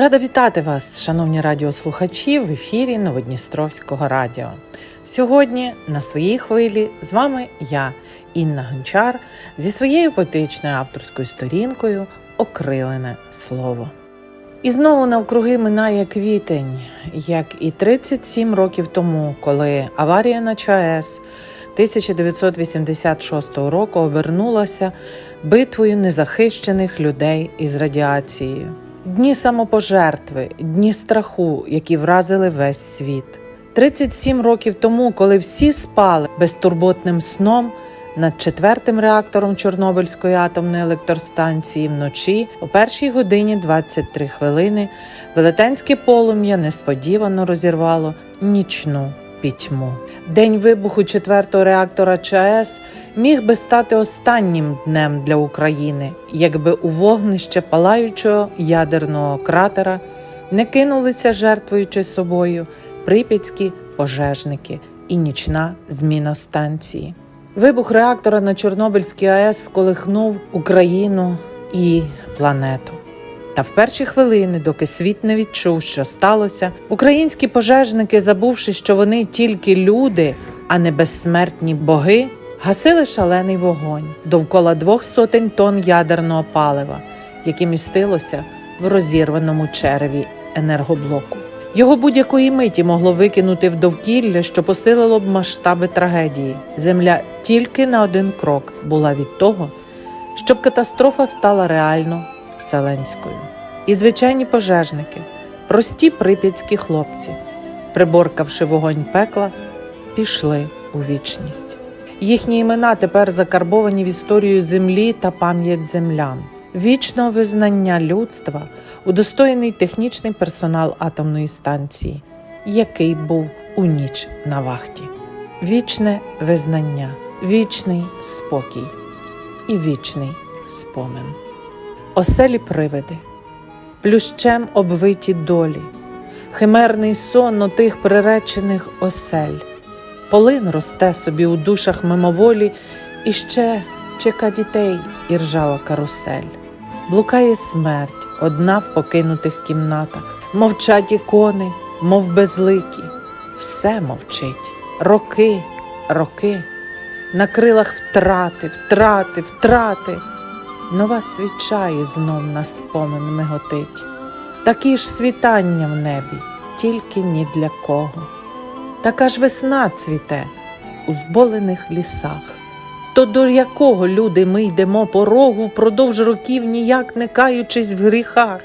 Рада вітати вас, шановні радіослухачі, в ефірі Новодністровського радіо. Сьогодні на своїй хвилі з вами я, Інна Гончар, зі своєю поетичною авторською сторінкою Окрилене слово. І знову навкруги минає квітень, як і 37 років тому, коли аварія на ЧАЕС 1986 року обернулася битвою незахищених людей із радіацією. Дні самопожертви, дні страху, які вразили весь світ. 37 років тому, коли всі спали безтурботним сном над четвертим реактором Чорнобильської атомної електростанції вночі о першій годині 23 хвилини велетенське полум'я несподівано розірвало нічну пітьму. День вибуху четвертого реактора ЧАЕС міг би стати останнім днем для України, якби у вогнище палаючого ядерного кратера не кинулися, жертвуючи собою прип'ятські пожежники і нічна зміна станції. Вибух реактора на Чорнобильській АЕС сколихнув Україну і планету. Та в перші хвилини, доки світ не відчув, що сталося, українські пожежники, забувши, що вони тільки люди, а не безсмертні боги, гасили шалений вогонь довкола двох сотень тонн ядерного палива, яке містилося в розірваному череві енергоблоку. Його будь-якої миті могло викинути в довкілля, що посилило б масштаби трагедії. Земля тільки на один крок була від того, щоб катастрофа стала реально вселенською. І звичайні пожежники, прості прип'ятські хлопці, приборкавши вогонь пекла, пішли у вічність. Їхні імена тепер закарбовані в історію землі та пам'ять землян. Вічного визнання людства удостоєний технічний персонал атомної станції, який був у ніч на вахті. Вічне визнання, вічний спокій і вічний спомин. Оселі привиди, плющем обвиті долі, химерний сон отих приречених осель. Полин росте собі у душах мимоволі, і ще чека дітей і ржава карусель. Блукає смерть одна в покинутих кімнатах, мовчать ікони, мов безликі, все мовчить. Роки, роки, на крилах втрати, втрати, втрати. Нова свіча і знов на спомин миготить. Такі ж світання в небі, тільки ні для кого. Така ж весна цвіте у зболених лісах. То до якого люди ми йдемо порогу впродовж років, ніяк не каючись в гріхах?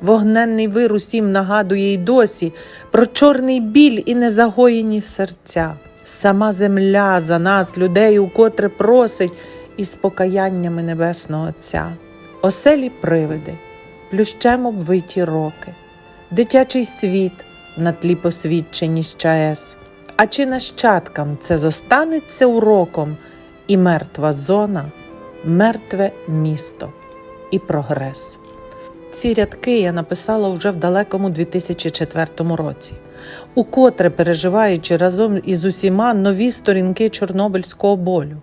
Вогненний вир усім нагадує й досі про чорний біль і незагоєні серця. Сама земля за нас, людей, укотре просить із покаяннями Небесного Отця. Оселі привиди, плющем обвиті роки, дитячий світ на тлі посвідчені з ЧАЕС. А чи нащадкам це зостанеться уроком і мертва зона, мертве місто і прогрес? Ці рядки я написала вже в далекому 2004 році, укотре переживаючи разом із усіма нові сторінки Чорнобильського болю,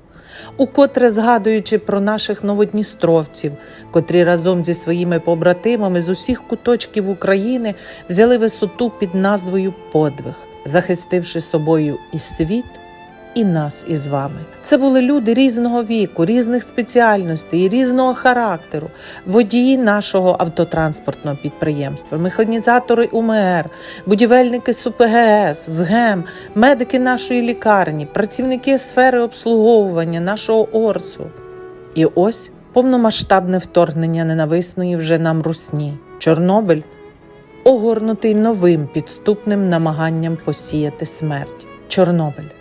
укотре згадуючи про наших новодністровців, котрі разом зі своїми побратимами з усіх куточків України взяли висоту під назвою Подвиг, захистивши собою і світ. І нас із вами це були люди різного віку, різних спеціальностей, різного характеру, водії нашого автотранспортного підприємства, механізатори УМР, будівельники СУПГС, ЗГЕМ, медики нашої лікарні, працівники сфери обслуговування нашого ОРСу. І ось повномасштабне вторгнення ненависної вже нам русні. Чорнобиль огорнутий новим підступним намаганням посіяти смерть. Чорнобиль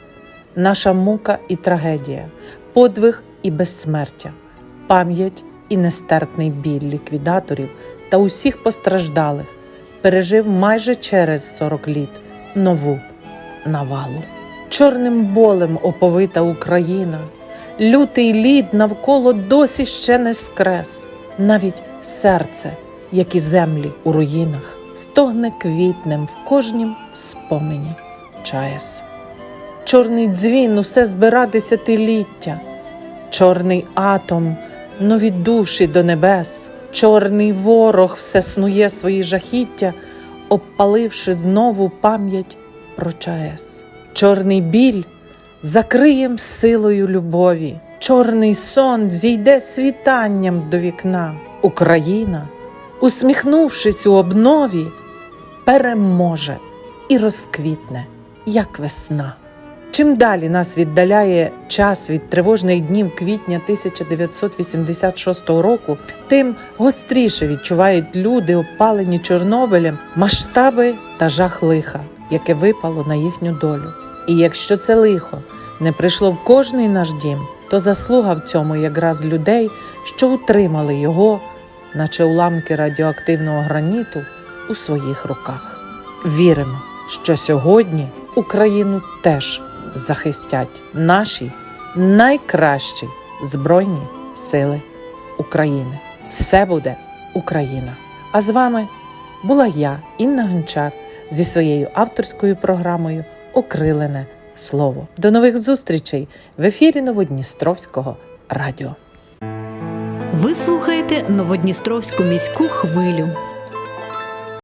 наша мука і трагедія, подвиг і безсмертя, пам'ять і нестерпний біль ліквідаторів та усіх постраждалих пережив майже через 40 літ нову навалу. Чорним болем оповита Україна, лютий лід навколо досі ще не скрес, навіть серце, як і землі у руїнах, стогне квітнем в кожнім спомені ЧАЕС чорний дзвін усе збира десятиліття, чорний атом, нові душі до небес, Чорний ворог все снує свої жахіття, обпаливши знову пам'ять про ЧАЕС. Чорний біль закриєм силою любові, чорний сон зійде світанням до вікна. Україна, усміхнувшись у обнові, переможе і розквітне, як весна. Чим далі нас віддаляє час від тривожних днів квітня 1986 року, тим гостріше відчувають люди, опалені Чорнобилем, масштаби та жах лиха, яке випало на їхню долю. І якщо це лихо не прийшло в кожний наш дім, то заслуга в цьому якраз людей, що утримали його, наче уламки радіоактивного граніту, у своїх руках. Віримо, що сьогодні Україну теж захистять наші найкращі Збройні Сили України. Все буде Україна! А з вами була я, Інна Гончар, зі своєю авторською програмою Окрилене Слово. До нових зустрічей в ефірі Новодністровського радіо. Ви слухаєте Новодністровську міську хвилю.